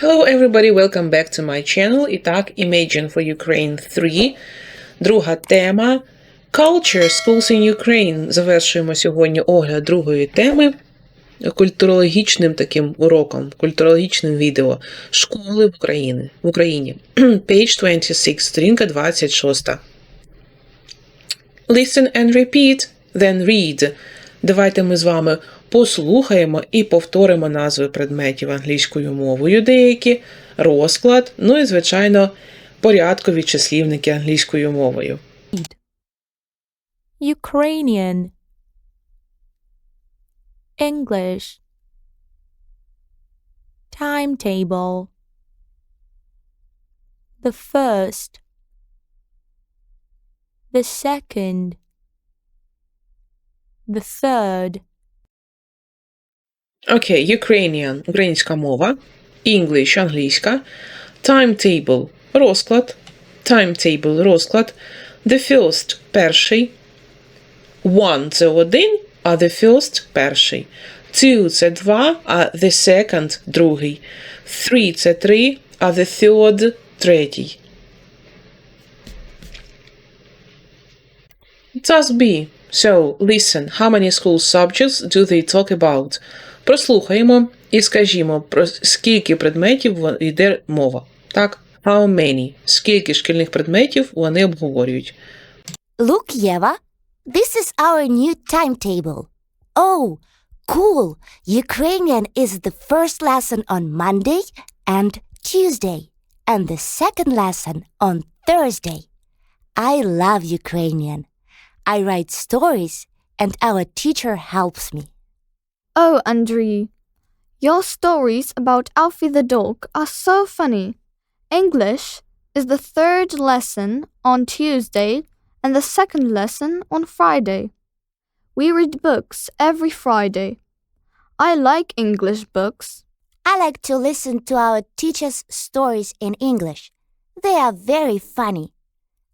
Hello everybody, welcome back to my channel. І так, Imagine for Ukraine 3. Друга тема Culture Schools in Ukraine. Завершуємо сьогодні огляд другої теми культурологічним таким уроком, культурологічним відео Школи в Україні. В Україні. Page 26, сторінка 26. Listen and repeat, then read. Давайте ми з вами послухаємо і повторимо назви предметів англійською мовою деякі, розклад, ну і, звичайно, порядкові числівники англійською мовою. Ukrainian English Timetable The first The second The third Окей, Ukrainian – українська мова, English – англійська, timetable – розклад, timetable – розклад, the first – перший, one – це один, а the first – перший, two – це два, а the second – другий, three – це три, а the third – третій. Task B. So, listen, how many school subjects do they talk about? Прослухаємо і скажімо, про скільки предметів во- йде мова. Так, how many? Скільки шкільних предметів вони обговорюють. Look, Yeva, this is our new timetable. Oh, cool! Ukrainian is the first lesson on Monday and Tuesday, and the second lesson on Thursday. I love Ukrainian. I write stories, and our teacher helps me. Oh, Andrei, your stories about Alfie the dog are so funny. English is the third lesson on Tuesday and the second lesson on Friday. We read books every Friday. I like English books. I like to listen to our teacher's stories in English. They are very funny.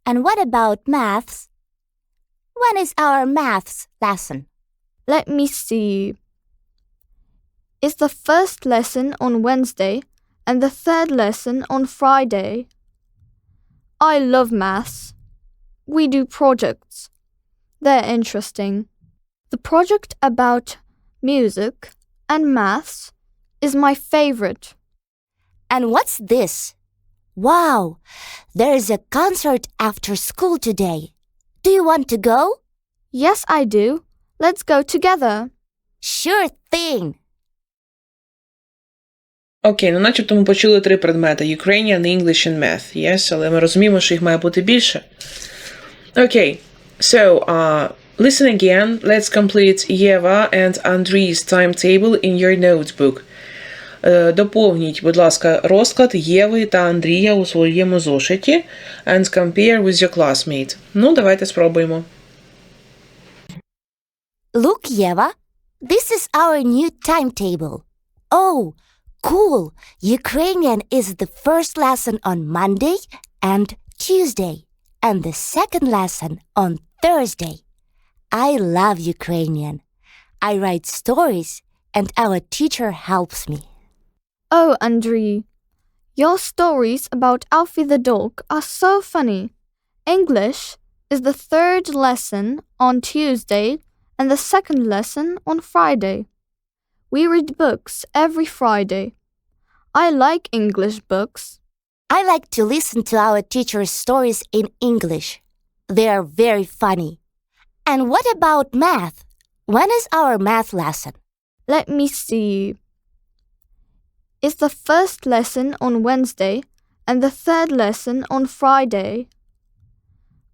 And what about maths? When is our maths lesson? Let me see. It's the first lesson on Wednesday and the third lesson on Friday. I love maths. We do projects. They're interesting. The project about music and maths is my favorite. And what's this? Wow, there is a concert after school today. Do you want to go? Yes, I do. Let's go together. Sure thing. Окей, ну начебто ми почули три предмети: Ukrainian, English and Math. Yes, але ми розуміємо, що їх має бути більше. Окей, so, uh, listen again. Let's complete Єва and Andrew's timetable in your notebook. Е, Доповніть, будь ласка, розклад Єви та Андрія у своєму зошиті and compare with your classmate. Ну, давайте спробуємо. Look, Yeva, this is our new timetable. Oh, cool! Ukrainian is the first lesson on Monday and Tuesday, and the second lesson on Thursday. I love Ukrainian. I write stories, and our teacher helps me. Oh, Andrei, your stories about Alfie the dog are so funny. English is the third lesson on Tuesday and the second lesson on Friday. We read books every Friday. I like English books. I like to listen to our teacher's stories in English. They are very funny. And what about math? When is our math lesson? Let me see. It's the first lesson on Wednesday and the third lesson on Friday.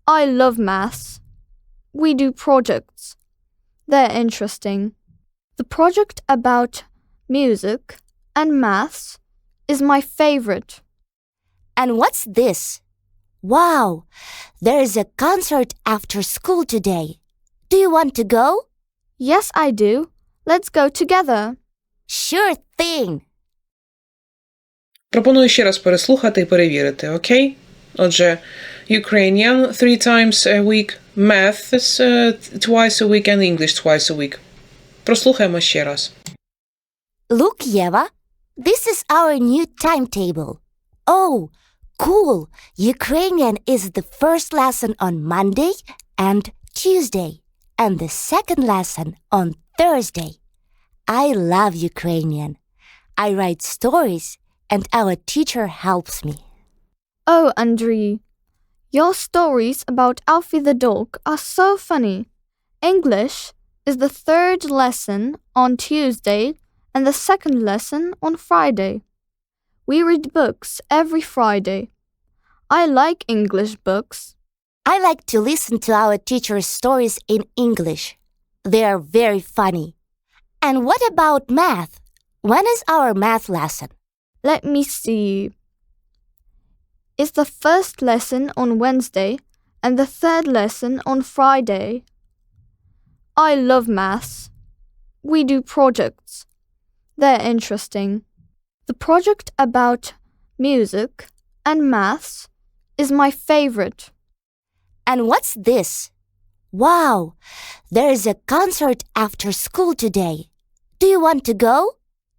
I love maths. We do projects. They're interesting. The project about music and maths is my favorite. And what's this? Wow, there is a concert after school today. Do you want to go? Yes, I do. Let's go together. Sure thing. Пропоную ще раз переслухати і перевірити, окей? Отже, Ukrainian three times a week, math is, uh, twice a week and English twice a week. Прослухаємо ще раз. Look, Yeva, this is our new timetable. Oh, cool! Ukrainian is the first lesson on Monday and Tuesday, and the second lesson on Thursday. I love Ukrainian. I write stories, and our teacher helps me. Oh, Andrei, your stories about Alfie the dog are so funny. English is the third lesson on Tuesday and the second lesson on Friday. We read books every Friday. I like English books. I like to listen to our teacher's stories in English. They are very funny. And what about math? When is our math lesson? Let me see. It's the first lesson on Wednesday and the third lesson on Friday. I love maths. We do projects. They're interesting. The project about music and maths is my favorite. And what's this? Wow, there is a concert after school today. Do you want to go?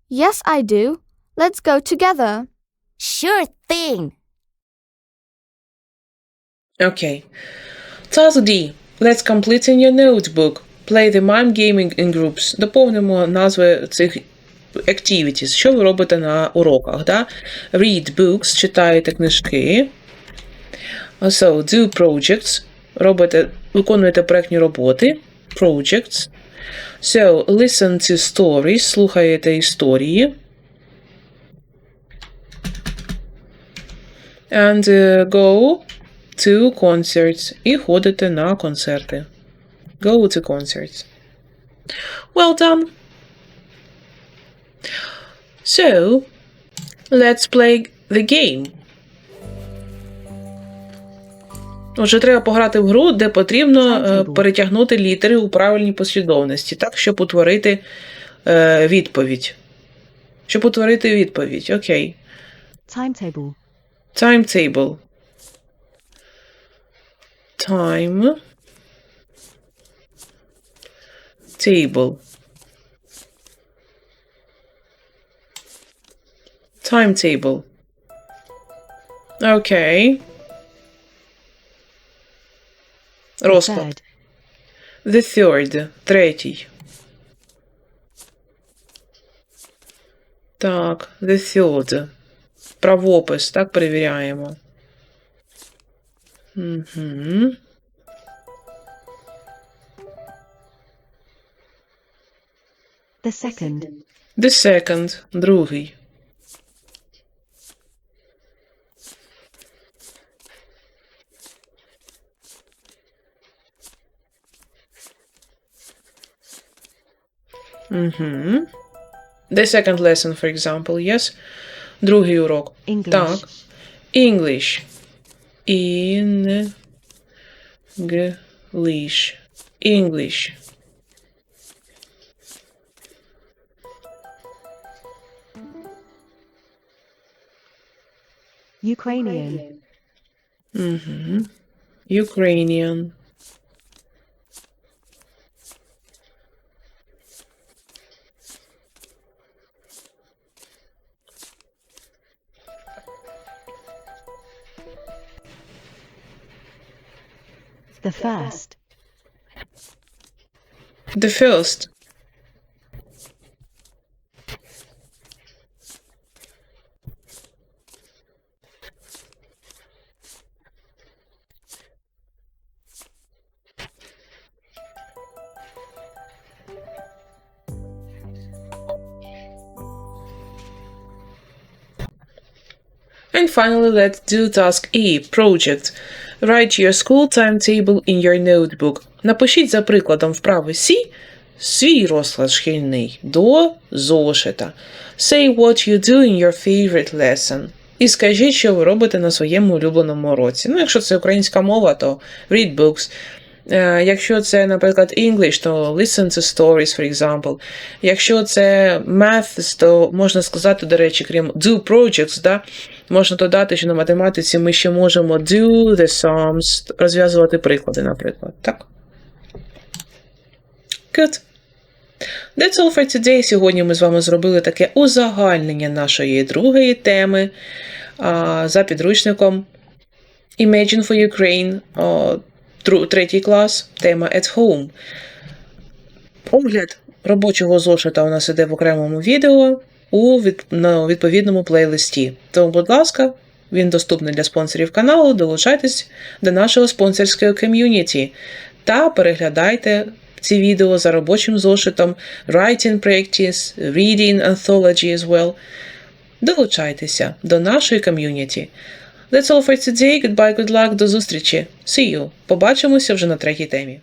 Yes, I do. Let's go together. Sure thing. Окей. Task D. Let's complete in your notebook. Play the mime gaming in groups. Доповнимо назви цих activities. Що ви робите на уроках? Да? Read books, читаєте книжки. So, do projects. Робите, виконуєте проектні роботи. Projects. So, listen to stories. Слухаєте історії. And uh, go to concerts. І ходите на концерти. Go to concerts. Well done. So, let's play the game. Отже, треба пограти в гру, де потрібно е, перетягнути літери у правильній послідовності, так, щоб утворити е, відповідь. Щоб утворити відповідь. Окей. Timetable. Timetable. Time. Table. Timetable. Окей. Розклад. Third. The third. Третій. Так, the third. Правопис, так, перевіряємо. Угу. The second. The second. Другий. Угу. The second lesson, for example, yes? Другий урок. English. Так. English. English. English. Ukrainian. Mm-hmm. Ukrainian. The first. The first. And finally, let's do task E project. Write your school timetable in your notebook. Напишіть за прикладом вправи C свій розклад шкільний до зошита. Say what you do in your favorite lesson. І скажіть, що ви робите на своєму улюбленому уроці. Ну, якщо це українська мова, то read books. Е, Якщо це, наприклад, English, то listen to stories, for example. Якщо це maths, то можна сказати, до речі, крім do projects, да, можна додати, що на математиці ми ще можемо do the sums, розв'язувати приклади, наприклад. Так? Good. That's all for today. Сьогодні ми з вами зробили таке узагальнення нашої другої теми а, за підручником Imagine for Ukraine, о, третій клас, тема At Home. Огляд робочого зошита у нас іде в окремому відео у відповідному плейлисті. Тому, будь ласка, він доступний для спонсорів каналу. Долучайтесь до нашого спонсорського ком'юніті та переглядайте ці відео за робочим зошитом Writing Practice, Reading Anthology as well. Долучайтеся до нашої ком'юніті. That's all for today. Goodbye, good luck, до зустрічі. See you. Побачимося вже на третій темі.